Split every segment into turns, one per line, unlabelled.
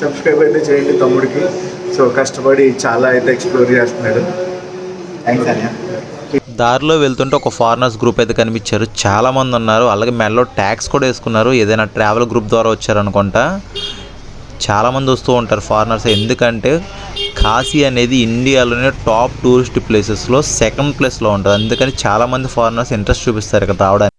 Subscribe అయితే చేయండి తమ్ముడికి. సో కష్టపడి చాలా అయితే ఎక్స్ప్లోర్ చేస్తున్నాడు. థ్యాంక్స్ అన్య
దారిలో వెళ్తుంటే ఒక ఫారినర్స్ గ్రూప్ అయితే కనిపించారు. చాలా మంది ఉన్నారు. అలాగే మెడలో ట్యాక్స్ కూడా వేసుకున్నారు. ఏదైనా ట్రావెల్ గ్రూప్ ద్వారా వచ్చారనుకుంటా చాలా మంది వస్తూ ఉంటారు ఫారినర్స్. ఎందుకంటే కాశీ అనేది ఇండియాలోనే టాప్ టూరిస్ట్ ప్లేసెస్లో సెకండ్ ప్లేస్లో ఉంటుంది. అందుకని చాలా మంది ఫారినర్స్ ఇంట్రెస్ట్ చూపిస్తారు ఇక్కడ రావడానికి.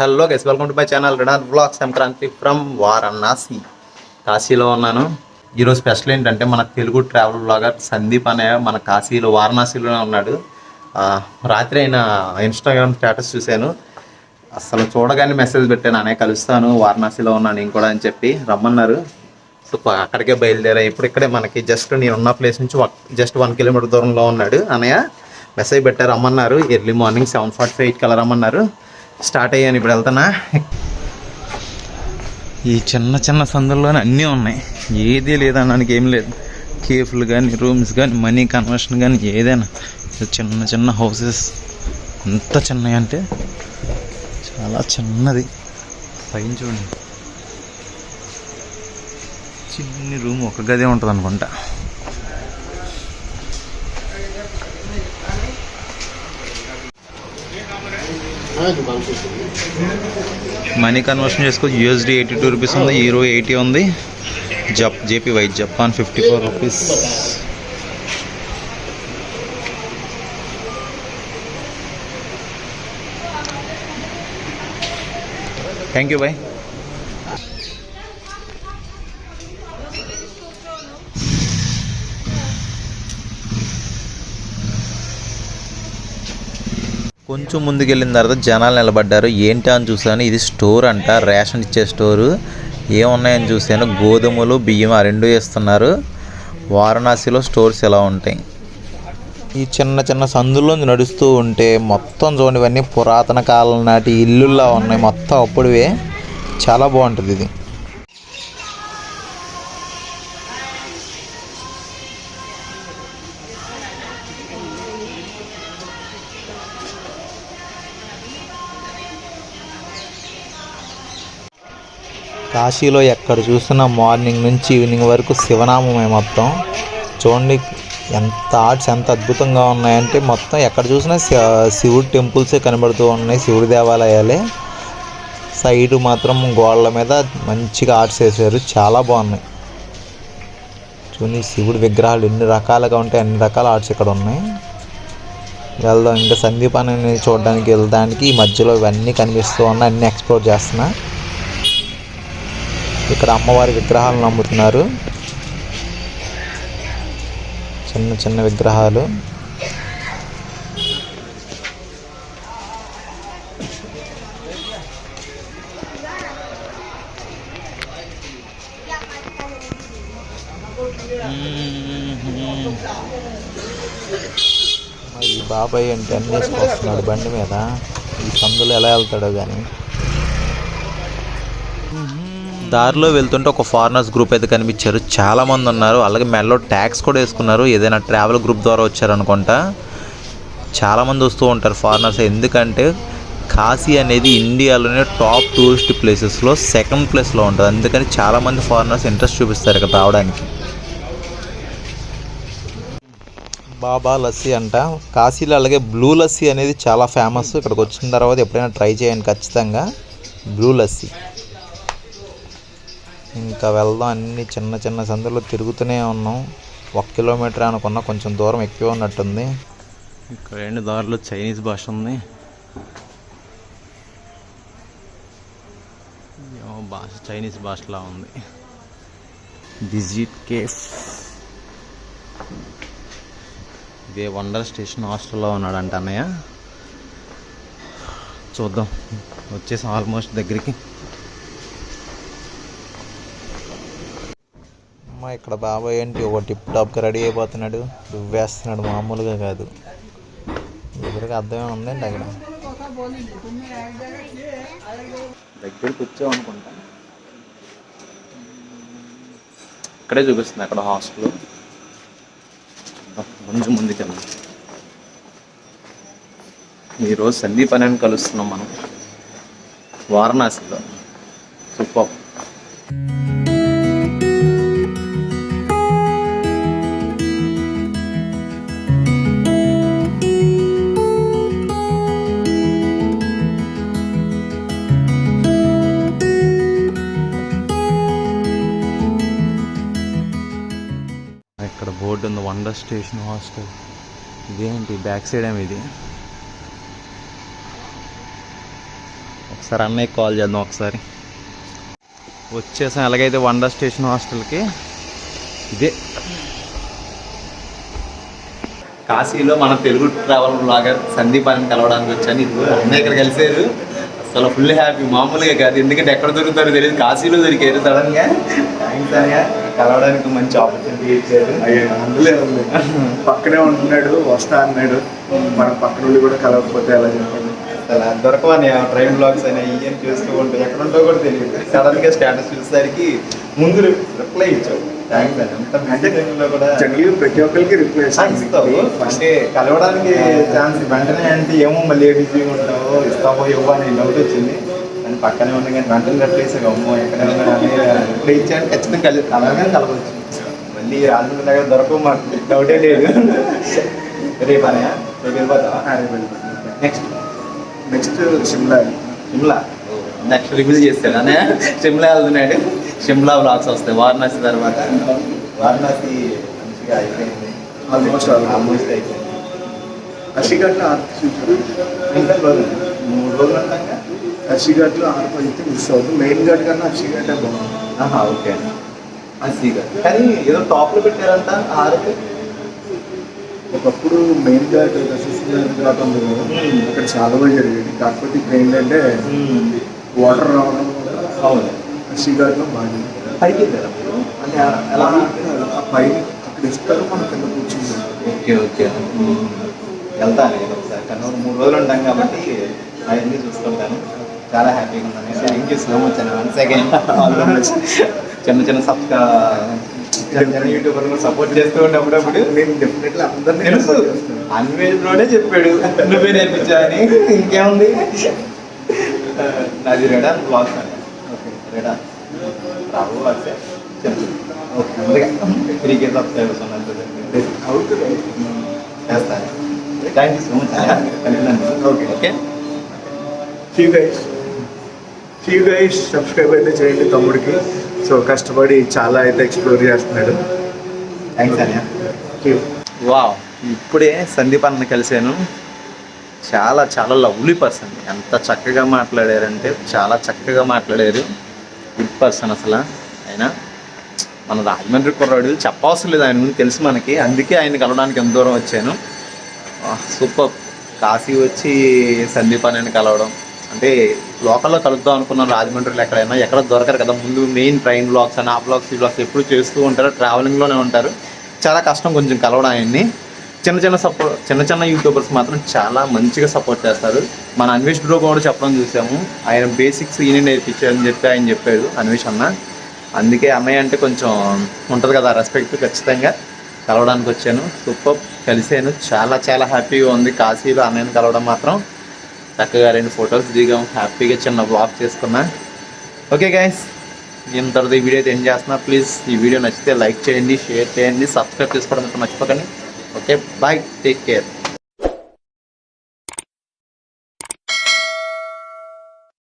Hello guys welcome to my channel రెడాన్ blog Sankranti from Varanasi కాశీలో ఉన్నాను. ఈరోజు స్పెషల్ ఏంటంటే మన తెలుగు ట్రావెల్ బ్లాగర్ సందీప్ అనే మన కాశీలో వారణాసిలోనే ఉన్నాడు. రాత్రి అయిన ఇన్స్టాగ్రామ్ స్టేటస్ చూశాను. అసలు చూడగానే మెసేజ్ పెట్టాను అనే కలుస్తాను వారణాసిలో ఉన్నాను నేను కూడా అని చెప్పి రమ్మన్నారు. సో అక్కడికే బయలుదేరా. ఇప్పుడు ఇక్కడే మనకి జస్ట్ నేను ఉన్న ప్లేస్ నుంచి జస్ట్ వన్ కిలోమీటర్ దూరంలో ఉన్నాడు. అన్నయ్య మెసేజ్ పెట్టారు రమ్మన్నారు. Early morning seven forty five ఎయిట్కి రమ్మన్నారు. స్టార్ట్ అయ్యాను ఇప్పుడు వెళ్తానా ఈ చిన్న చిన్న సందుల్లోనే అన్నీ ఉన్నాయి. ఏది లేదనడానికి ఏం లేదు. కేఫ్లు కానీ రూమ్స్ కానీ మనీ కన్వర్షన్ కానీ ఏదైనా. చిన్న చిన్న హౌసెస్. ఎంత చిన్నవి అంటే చాలా చిన్నది. పైన చూడండి. చిన్ని రూమ్ ఒక గదే ఉంటుంది అనుకుంటా మనీ కన్వర్షన్ చేసుకో యూఎస్డి ఎయిటీ టూ రూపీస్ ఉంది హీరో ఎయిటీ ఉంది. జప్ JP white Japan fifty four rupees. Thank you bye. కొంచెం ముందుకెళ్ళిన తర్వాత జనాలు నిలబడ్డారు. ఏంటి అని చూసాను ఇది స్టోర్ అంట. రేషన్ ఇచ్చే స్టోరు. ఏమున్నాయని చూశాను. గోధుమలు బియ్యం ఆ రెండు ఇస్తున్నారు వారణాసిలో స్టోర్స్ ఎలా ఉంటాయి? ఈ చిన్న చిన్న సందుల్లో నడుస్తూ ఉంటే మొత్తం చూడండి ఇవన్నీ పురాతన కాలం నాటి ఇల్లుల్లా ఉన్నాయి. మొత్తం అప్పుడువే. చాలా బాగుంటుంది ఇది. కాశీలో ఎక్కడ చూసినా మార్నింగ్ నుంచి ఈవినింగ్ వరకు శివనామమే మొత్తం. చూడండి ఎంత ఆర్ట్స్ ఎంత అద్భుతంగా ఉన్నాయంటే మొత్తం ఎక్కడ చూసినా శి- శివుడి టెంపుల్సే కనబడుతూ ఉన్నాయి శివుడి దేవాలయాలే. సైడ్ మాత్రం గోడల మీద మంచిగా ఆర్ట్స్ వేసారు చాలా బాగున్నాయి. చూడండి శివుడి విగ్రహాలు ఎన్ని రకాలుగా ఉంటాయి అన్ని రకాల ఆర్ట్స్ ఇక్కడ ఉన్నాయి. వెళ్దాం ఇంకా సందీపాన్ని చూడడానికి వెళ్ళడానికి ఈ మధ్యలో ఇవన్నీ కనిపిస్తూ ఉన్నాయి అన్నీ ఎక్స్ప్లోర్ చేస్తున్నా. ఇక్కడ అమ్మవారి విగ్రహాలను అమ్ముతున్నారు చిన్న చిన్న విగ్రహాలు. ఈ బాబాయ్ అంటే అన్నీ వేసుకొస్తున్నాడు బండి మీద. ఈ సందులో ఎలా వెళ్తాడో కానీ దారిలో వెళ్తుంటే ఒక ఫారినర్స్ గ్రూప్ అయితే కనిపించారు. చాలామంది ఉన్నారు. అలాగే మెడలో ట్యాక్స్ కూడా వేసుకున్నారు. ఏదైనా ట్రావెల్ గ్రూప్ ద్వారా వచ్చారనుకుంటా చాలామంది వస్తూ ఉంటారు ఫారినర్స్. ఎందుకంటే కాశీ అనేది ఇండియాలోనే టాప్ టూరిస్ట్ ప్లేసెస్లో సెకండ్ ప్లేస్లో ఉంటుంది. అందుకని చాలామంది ఫారినర్స్ ఇంట్రెస్ట్ చూపిస్తారు ఇక్కడ రావడానికి. బాబా లస్సీ అంట. కాశీలో అలాగే బ్లూ లస్సీ అనేది చాలా ఫేమస్. ఇక్కడికి వచ్చిన తర్వాత ఎప్పుడైనా ట్రై చేయండి ఖచ్చితంగా. బ్లూ లస్సీ. ఇంకా వెళ్దాం అన్ని చిన్న చిన్న సందులు తిరుగుతూనే ఉన్నాం. ఒక కిలోమీటర్ అనుకున్నా కొంచెం దూరం ఎక్కువ ఉన్నట్టుంది. ఇక్కడ రెండు దారిలో చైనీస్ భాష ఉంది. భాష చైనీస్ భాషలా ఉంది. Digit cafe. ఇదే వండర్ స్టేషన్ హాస్టల్లో ఉన్నాడంట అన్నయ్య. చూద్దాం వచ్చేసి ఆల్మోస్ట్ దగ్గరికి. ఇక్కడ బాబాయ్ ఏంటి? ఒక టిప్ టాప్గా రెడీ అయిపోతున్నాడు. దువ్వేస్తున్నాడు మామూలుగా కాదు. ఎదురుగా అర్థమే ఉందండి అక్కడ. దగ్గర కూర్చో అనుకుంటా. ఇక్కడే చూపిస్తుంది అక్కడ హాస్టల్ ముందు ముందుకెళ్ళి ఈరోజు సందీప్ అని కలుస్తున్నాం మనం. వారణాసిలో. సూపర్. బోర్డు ఉంది వండర్ స్టేషన్ హాస్టల్. ఇదేంటి బ్యాక్ సైడ్ ఏమి ఇది? ఒకసారి అన్నయ్య కాల్ చేద్దాం ఒకసారి. వచ్చేసాం ఎలాగైతే వండర్ స్టేషన్ హాస్టల్కి? ఇదే. కాశీలో మన తెలుగు ట్రావెల్ బ్లాగర్ సందీప్ అని కలవడానికి వచ్చాను. ఇది అన్నయ్య ఇక్కడ కలిసారు అసలు ఫుల్ హ్యాపీ మామూలుగా కాదు. ఎందుకంటే ఎక్కడ దొరుకుతారో తెలియదు. కాశీలో దొరికారు సడన్గా. థ్యాంక్స్ అన్నయ్య. కలవడానికి మంచి ఆపర్చునిటీ ఇచ్చారు.
అయ్యో అందులే ఉంది పక్కనే ఉంటున్నాడు వస్తా అన్నాడు. మన పక్కన ఉండి కూడా కలవకపోతే ఎలా చెప్పండి?
అసలు దొరకవని ట్రైన్ బ్లాగ్స్ అని ఇవన్నీ చూస్తూ ఉంటాయి ఎక్కడ ఉంటో కూడా తెలియదు. సడన్గా స్టేటస్ చూసేసరికి ముందు రిప్లై ఇచ్చావు. థ్యాంక్స్ అంత టైంలో కూడా
జనరల్ ప్రతి ఒక్కరికి రిప్లై
ఆ, ఇస్తావు అంటే కలవడానికి ఛాన్స్ వెంటనే అంటే ఏమో మళ్ళీ ఏ బిజీగా ఉంటావో ఇస్తావో ఇవ్వో అని డౌట్ వచ్చింది. పక్కనే ఉంది కానీ వెంటనే రిప్లై ఇస్తావు అమ్మో ఎక్కడ రిప్లై ఇచ్చాను ఖచ్చితంగా కలి కలవగానే కలవచ్చు మళ్ళీ రాజమండ్రి దగ్గర దొరకవు మాకు. డౌటే లేదు. రేపు అనయా రేపు వెళ్ళిపోతావా? Next
next Simla
Shimla next review చేస్తాడు అనే షిమ్లా వెళ్తున్నాడు. షిమ్లా బ్లాగ్స్ వస్తాయి. వారణాసి తర్వాత. వారణాసి మంచిగా అయిపోయింది. ఆల్మోస్ట్ మూడు రోజులు. అంటాక
అషిఘాట్లో ఆరు అయితే మిస్ అవుతుంది. మెయిన్ ఘాట్ కన్నా అషిఘాటే బాగుంది.
ఆహా ఓకే. అసీగా కానీ ఏదో టాప్లో పెట్టారంట ఆరుకి
ఒకప్పుడు మెయిన్ ఘాట్ రసీస్ ఘాట్ ఉంది అక్కడ చాలా బాగా జరిగేది. కాకపోతే ఇప్పుడు ఏంటంటే వాటర్ రావడం
అవును.
అషిఘాట్లో బాగా
పైకి అంటే ఎలా
ఆ పైన అక్కడ ఇస్తారు మనం కింద కూర్చుంటాం.
Okay okay. వెళ్తాను ఒకసారి. కానీ మూడు రోజులు ఉంటాం కాబట్టి అవన్నీ చూస్తుంటాను చాలా హ్యాపీగా ఉన్నాను. థ్యాంక్ యూ సో మచ్ అండి వన్ సెకండ్ చిన్న చిన్న యూట్యూబర్ సపోర్ట్ చేస్తూ ఉంటే అప్పుడప్పుడు.
నేను డెఫినెట్లీ అందరినీ
తెలుసు. అన్వేజ్ చెప్పాడు. నువ్వే నేర్పించా అని. ఇంకేముంది? నాది రెడా బ్లాగ్స్ అండి
ఓకే
రెడా రావు బ్లాగ్స్ చెప్పు. ఓకే అందుకే. త్రీ కే సబ్స్క్రైబర్స్ ఉన్నారు
అవుతుంది.
చేస్తాను. Thank you so much
Okay.
Okay
few guys guys subscribe అయితే చేయండి తమ్ముడికి. సో కష్టపడి చాలా అయితే ఎక్స్ప్లోర్ చేస్తున్నాడు.
థ్యాంక్స్ అన్యా వావ్ ఇప్పుడే సందీప్ అన్న కలిశాను. చాలా చాలా లవ్లీ పర్సన్ ఎంత చక్కగా మాట్లాడారంటే చాలా చక్కగా మాట్లాడారు. గుడ్ పర్సన్ అసలు. ఆయన మన రాజమండ్రి కుర్రాడు చెప్పవసరం లేదు. ఆయన గురించి తెలుసు మనకి. అందుకే ఆయన కలవడానికి ఎంత దూరం వచ్చాను. Ah, సూపర్ కాశీ వచ్చి సందీప్ అన్నని కలవడం. అంటే లోకల్లో కలుద్దాం అనుకున్నాను రాజమండ్రిలో ఎక్కడైనా ఎక్కడ దొరకరు కదా ముందు మెయిన్ ట్రైన్ బ్లాగ్స్ అని ఆ బ్లాగ్స్ ఈ బ్లాగ్స్ ఎప్పుడు చేస్తూ ఉంటారు ట్రావెలింగ్లోనే ఉంటారు. చాలా కష్టం కొంచెం కలవడం ఆయన్ని చిన్న చిన్న సపోర్ట్ చిన్న చిన్న యూట్యూబర్స్ మాత్రం చాలా మంచిగా సపోర్ట్ చేస్తారు. మన అన్వేష్ బ్రో కూడా చెప్పడం చూసాము. ఆయన బేసిక్స్ ఈయన నేర్పించారని చెప్పి ఆయన చెప్పాడు అన్వేష్ అన్న. అందుకే అన్నయ్య అంటే కొంచెం ఉంటుంది కదా రెస్పెక్ట్ ఖచ్చితంగా. కలవడానికి వచ్చాను. సూపర్ కలిసాను చాలా చాలా హ్యాపీగా ఉంది. కాశీలో అన్నయ్యని కలవడం మాత్రం చక్కగా రెండు ఫొటోస్ దిగాం. హ్యాపీగా చిన్న బ్లాగ్ చేసుకున్నా. ఓకే గైస్ నేను తర్వాత ఈ వీడియో అయితే ఏం చేస్తున్నా. ప్లీజ్ ఈ వీడియో నచ్చితే లైక్ చేయండి షేర్ చేయండి సబ్స్క్రైబ్ చేసుకోవడం అయితే మర్చిపోకండి. Okay bye take care